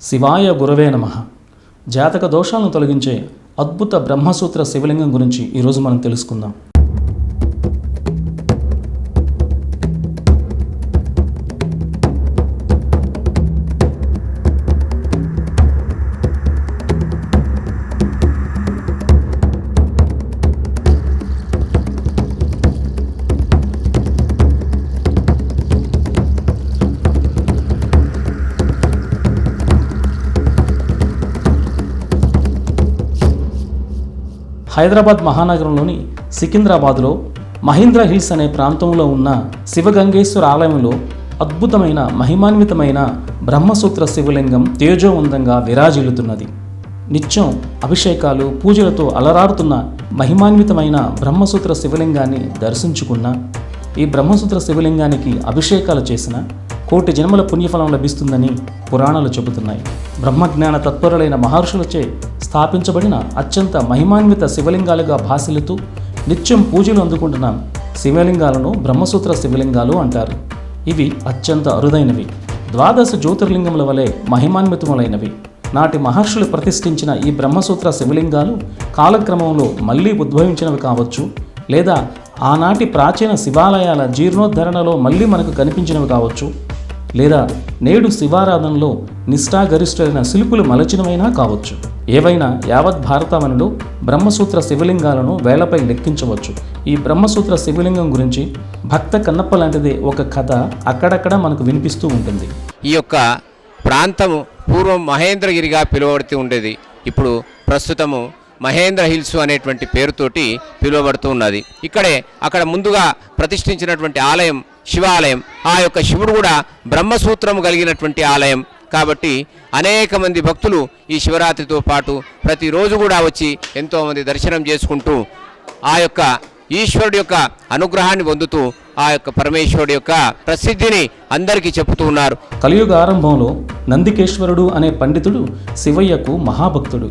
శివాయ గురవే నమ. జాతక దోషాలను తొలగించే అద్భుత బ్రహ్మసూత్ర శివలింగం గురించి ఈరోజు మనం తెలుసుకుందాం. హైదరాబాద్ మహానగరంలోని సికింద్రాబాద్లో మహీంద్ర హిల్స్ అనే ప్రాంతంలో ఉన్న శివగంగేశ్వర ఆలయంలో అద్భుతమైన మహిమాన్వితమైన బ్రహ్మసూత్ర శివలింగం తేజోవంతంగా విరాజిల్లుతున్నది. నిత్యం అభిషేకాలు పూజలతో అలరారుతున్న మహిమాన్వితమైన బ్రహ్మసూత్ర శివలింగాన్ని దర్శించుకున్న ఈ బ్రహ్మసూత్ర శివలింగానికి అభిషేకాలు చేసిన కోటి జన్మల పుణ్యఫలం లభిస్తుందని పురాణాలు చెబుతున్నాయి. బ్రహ్మజ్ఞాన తత్పరులైన మహర్షులచే స్థాపించబడిన అత్యంత మహిమాన్విత శివలింగాలుగా భాసిల్లుతూ నిత్యం పూజలు అందుకుంటున్న శివలింగాలను బ్రహ్మసూత్ర శివలింగాలు అంటారు. ఇవి అత్యంత అరుదైనవి. ద్వాదశ జ్యోతిర్లింగముల వలె మహిమాన్వితములైనవి. నాటి మహర్షులు ప్రతిష్ఠించిన ఈ బ్రహ్మసూత్ర శివలింగాలు కాలక్రమంలో మళ్ళీ ఉద్భవించినవి కావచ్చు లేదా ఆనాటి ప్రాచీన శివాలయాల జీర్ణోద్ధరణలో మళ్ళీ మనకు కనిపించినవి కావచ్చు. లేదా నేడు శివారాధనలో నిష్ఠాగరిష్ఠులైన శిల్పులు మలచినమైనా కావచ్చు. ఏవైనా యావత్ భారతావనిలో బ్రహ్మసూత్ర శివలింగాలను వేలపై లెక్కించవచ్చు. ఈ బ్రహ్మసూత్ర శివలింగం గురించి భక్త కన్నప్ప లాంటిదే ఒక కథ అక్కడక్కడ మనకు వినిపిస్తూ ఉంటుంది. ఈ యొక్క ప్రాంతము పూర్వం మహేంద్రగిరిగా పిలువబడుతూ ఉండేది. ఇప్పుడు ప్రస్తుతము మహేంద్ర హిల్స్ అనేటువంటి పేరుతోటి పిలువబడుతూ ఉన్నది. ఇక్కడే అక్కడ ముందుగా ప్రతిష్ఠించినటువంటి ఆలయం శివాలయం. ఆ యొక్క శివుడు కూడా బ్రహ్మసూత్రము కలిగినటువంటి ఆలయం. కాబట్టి అనేక మంది భక్తులు ఈ శివరాత్రితో పాటు ప్రతిరోజు కూడా వచ్చి ఎంతోమంది దర్శనం చేసుకుంటూ ఆ యొక్క ఈశ్వరుడి యొక్క అనుగ్రహాన్ని పొందుతూ ఆ యొక్క పరమేశ్వరుడి యొక్క ప్రసిద్ధిని అందరికీ చెబుతూ ఉన్నారు. కలియుగ ఆరంభంలో నందికేశ్వరుడు అనే పండితుడు శివయ్యకు మహాభక్తుడు.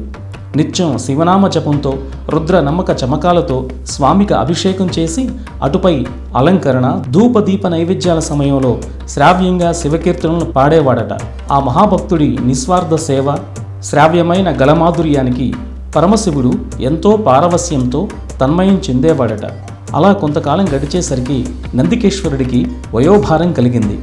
నిత్యం శివనామ జపంతో రుద్ర నమ్మక చమకాలతో స్వామికి అభిషేకం చేసి అటుపై అలంకరణ ధూపదీప నైవేద్యాల సమయంలో శ్రావ్యంగా శివకీర్తనలు పాడేవాడట. ఆ మహాభక్తుడి నిస్వార్థ సేవ శ్రావ్యమైన గలమాధుర్యానికి పరమశివుడు ఎంతో పారవస్యంతో తన్మయం చెందేవాడట. అలా కొంతకాలం గడిచేసరికి నందికేశ్వరుడికి వయోభారం కలిగింది.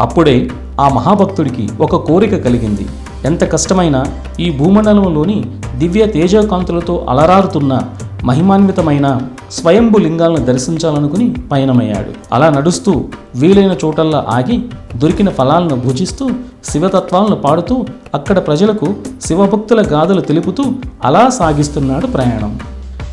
అప్పుడే ఆ మహాభక్తుడికి ఒక కోరిక కలిగింది. ఎంత కష్టమైనా ఈ భూమండలంలోని దివ్య తేజకాంతులతో అలరారుతున్న మహిమాన్వితమైన స్వయంభు లింగాలను దర్శించాలనుకుని పయనమయ్యాడు. అలా నడుస్తూ వీలైన చోటల్లా ఆగి దొరికిన ఫలాలను భుజిస్తూ శివతత్వాలను పాడుతూ అక్కడ ప్రజలకు శివభక్తుల గాథలు తెలుపుతూ అలా సాగిస్తున్నాడు ప్రయాణం.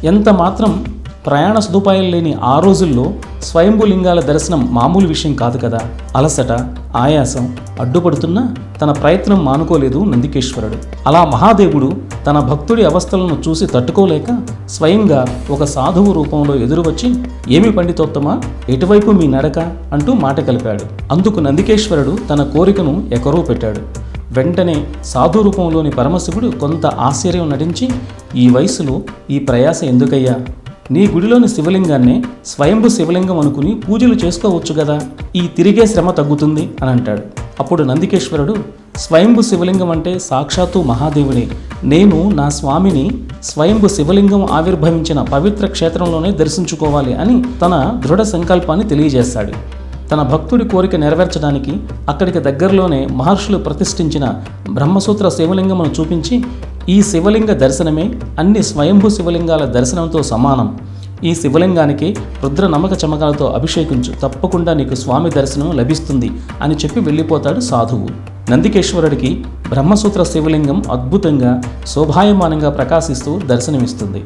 ఎంత మాత్రం ప్రయాణ సదుపాయాలు లేని ఆ రోజుల్లో స్వయంభూలింగాల దర్శనం మామూలు విషయం కాదు కదా. అలసట ఆయాసం అడ్డుపడుతున్నా తన ప్రయత్నం మానుకోలేదు నందికేశ్వరుడు. అలా మహాదేవుడు తన భక్తుడి అవస్థలను చూసి తట్టుకోలేక స్వయంగా ఒక సాధువు రూపంలో ఎదురువచ్చి ఏమి పండితోత్తమా? ఎటువైపు మీ నడక అంటూ మాట కలిపాడు. అందుకు నందికేశ్వరుడు తన కోరికను ఎకరూ పెట్టాడు. వెంటనే సాధు రూపంలోని పరమశివుడు కొంత ఆశ్చర్యం నటించి ఈ వయసులో ఈ ప్రయాస ఎందుకయ్యా? నీ గుడిలోని శివలింగాన్నే స్వయంభు శివలింగం అనుకుని పూజలు చేసుకోవచ్చు కదా ఈ తిరిగే శ్రమ తగ్గుతుంది అని అంటాడు. అప్పుడు నందికేశ్వరుడు స్వయంభు శివలింగం అంటే సాక్షాత్తు మహాదేవుడే. నేను నా స్వామిని స్వయంభు శివలింగం ఆవిర్భవించిన పవిత్ర క్షేత్రంలోనే దర్శించుకోవాలి అని తన దృఢ సంకల్పాన్ని తెలియజేశాడు. తన భక్తుడి కోరిక నెరవేర్చడానికి అక్కడికి దగ్గరలోనే మహర్షులు ప్రతిష్ఠించిన బ్రహ్మసూత్ర శివలింగమును చూపించి ఈ శివలింగ దర్శనమే అన్ని స్వయంభూ శివలింగాల దర్శనంతో సమానం. ఈ శివలింగానికి రుద్ర నమ్మక చమకాలతో అభిషేకించు. తప్పకుండా నీకు స్వామి దర్శనం లభిస్తుంది అని చెప్పి వెళ్ళిపోతాడు సాధువు. నందికేశ్వరుడికి బ్రహ్మసూత్ర శివలింగం అద్భుతంగా శోభాయమానంగా ప్రకాశిస్తూ దర్శనమిస్తుంది.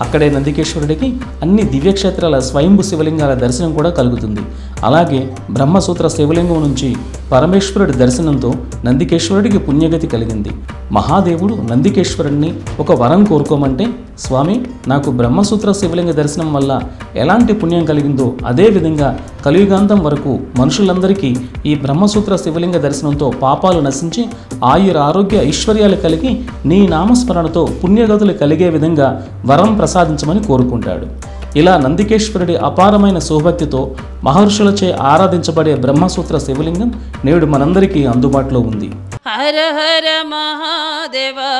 అక్కడే నందికేశ్వరుడికి అన్ని దివ్యక్షేత్రాల స్వయంభు శివలింగాల దర్శనం కూడా కలుగుతుంది. అలాగే బ్రహ్మసూత్ర శివలింగం నుంచి పరమేశ్వరుడి దర్శనంతో నందికేశ్వరుడికి పుణ్యగతి కలిగింది. మహాదేవుడు నందికేశ్వరుడిని ఒక వరం కోరుకోమంటే స్వామి నాకు బ్రహ్మసూత్ర శివలింగ దర్శనం వల్ల ఎలాంటి పుణ్యం కలిగిందో అదే విధంగా కలియుగాంతం వరకు మనుషులందరికీ ఈ బ్రహ్మసూత్ర శివలింగ దర్శనంతో పాపాలు నశించి ఆయుర ఆరోగ్య ఐశ్వర్యాలు కలిగి నీ నామస్మరణతో పుణ్యగతులు కలిగే విధంగా వరం ప్రసాదించమని కోరుకుంటాడు. ఇలా నందికేశ్వరుడి అపారమైన సౌభక్తితో మహర్షులచే ఆరాధించబడే బ్రహ్మసూత్ర శివలింగం నేడు మనందరికీ అందుబాటులో ఉంది. హర హర మహాదేవా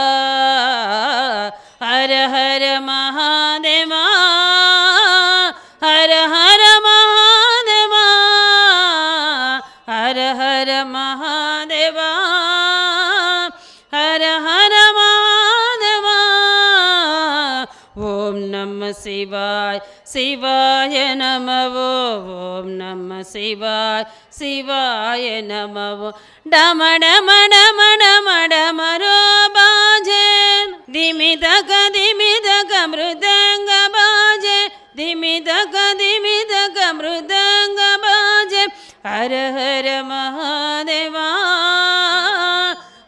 హర హర మహాదేవా. शिवाय शिवाय नमो ॐ नम शिवाय शिवाय नमो। डमडम डमडमडमरो बाजे। दिमि दग दीमि द गमृदङ्गबा जीमी दग हर महादेवा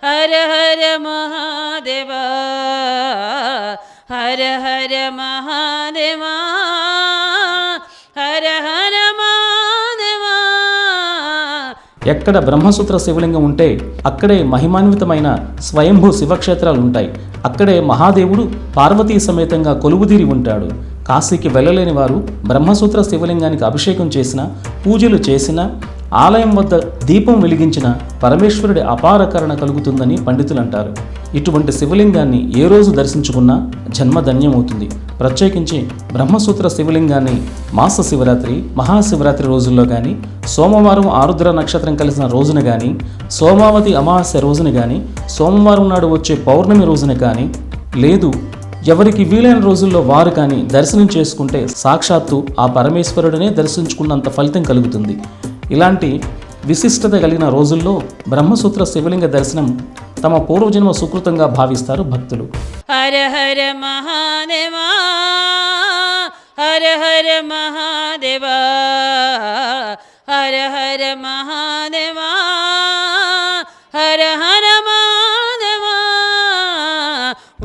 हर हर महादेवा हर हर महा ఎక్కడ బ్రహ్మసూత్ర శివలింగం ఉంటే అక్కడే మహిమాన్వితమైన స్వయంభూ శివక్షేత్రాలు ఉంటాయి. అక్కడే మహాదేవుడు పార్వతీ సమేతంగా కొలువుదీరి ఉంటాడు. కాశీకి వెళ్ళలేని వారు బ్రహ్మసూత్ర శివలింగానికి అభిషేకం చేసిన పూజలు చేసిన ఆలయం వద్ద దీపం వెలిగించిన పరమేశ్వరుడి అపారకరణ కలుగుతుందని పండితులు అంటారు ఇటువంటి శివలింగాన్ని ఏ రోజు దర్శించుకున్నా జన్మ ధన్యమవుతుంది ప్రత్యేకించి బ్రహ్మసూత్ర శివలింగాన్ని మాస శివరాత్రి మహాశివరాత్రి రోజుల్లో కానీ సోమవారం ఆరుద్ర నక్షత్రం కలిసిన రోజున కానీ సోమావతి అమావాస్య రోజున కానీ సోమవారం నాడు వచ్చే పౌర్ణమి రోజున కానీ లేదు ఎవరికి వీలైన రోజుల్లో వారు కానీ దర్శనం చేసుకుంటే సాక్షాత్తు ఆ పరమేశ్వరుడినే దర్శించుకున్నంత ఫలితం కలుగుతుంది. ఇలాంటి విశిష్టత కలిగిన రోజుల్లో బ్రహ్మసూత్ర శివలింగ దర్శనం తమ పూర్వజన్మ సుకృతంగా భావిస్తారు భక్తులు. హర హర మహాదేవా హర హర మహాదేవా హర హర మహాదేవా హర హర మహాదేవా.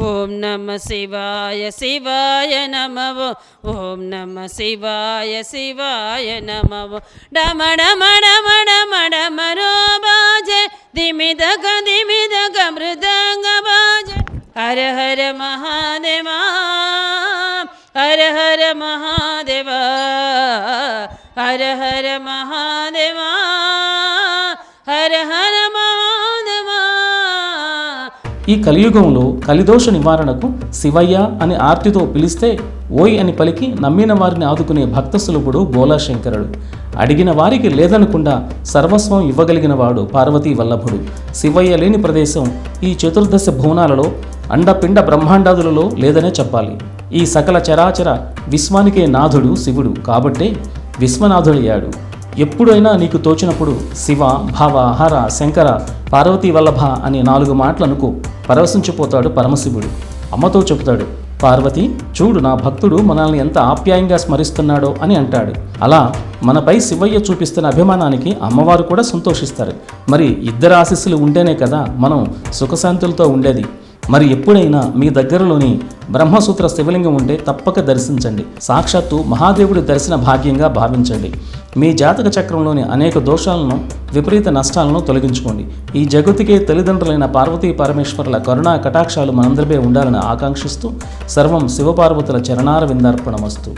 ఓం నమ శివాయ శివాయ నమవో ఓం నమ శివాయ శివాయ నమవో డమ డమ డమ డమ రో బాజే దిమిదగ దిమిదగ మృదంగ బాజే హర హర మహాదేవా హర హర మహాదేవా హర హర మహాదేవా హర హర మహాదేవా. ఈ కలియుగంలో కలిదోష నివారణకు శివయ్య అని ఆర్తితో పిలిస్తే ఓయ్ అని పలికి నమ్మిన వారిని ఆదుకునే భక్త సులభుడు బోలాశంకరుడు. అడిగిన వారికి లేదనకుండా సర్వస్వం ఇవ్వగలిగిన వాడు పార్వతీ వల్లభుడు. శివయ్య లేని ప్రదేశం ఈ చతుర్దశ భువనాలలో అండపిండ బ్రహ్మాండాదులలో లేదనే చెప్పాలి. ఈ సకల చరాచర విశ్వానికే నాథుడు శివుడు కాబట్టే విశ్వనాథుడయ్యాడు. ఎప్పుడైనా నీకు తోచినప్పుడు శివ భావ హర శంకర పార్వతీ వల్లభ అనే నాలుగు మాటలు అనుకో పరవశించిపోతాడు పరమశివుడు. అమ్మతో చెబుతాడు పార్వతి చూడు నా భక్తుడు మనల్ని ఎంత ఆప్యాయంగా స్మరిస్తున్నాడో అని అంటాడు. అలా మనపై శివయ్య చూపిస్తున్న అభిమానానికి అమ్మవారు కూడా సంతోషిస్తారు. మరి ఇద్దరు ఆశీస్సులు ఉంటేనే కదా మనం సుఖశాంతులతో ఉండేది. మరి ఎప్పుడైనా మీ దగ్గరలోని బ్రహ్మసూత్ర శివలింగం ఉంటే తప్పక దర్శించండి. సాక్షాత్తు మహాదేవుడి దర్శన భాగ్యంగా భావించండి. మీ జాతక చక్రంలోని అనేక దోషాలను విపరీత నష్టాలను తొలగించుకోండి. ఈ జగతికే తల్లిదండ్రులైన పార్వతీ పరమేశ్వరుల కరుణా కటాక్షాలు మనందరిపై ఉండాలని ఆకాంక్షిస్తూ సర్వం శివపార్వతుల చరణార విందార్పణమస్తు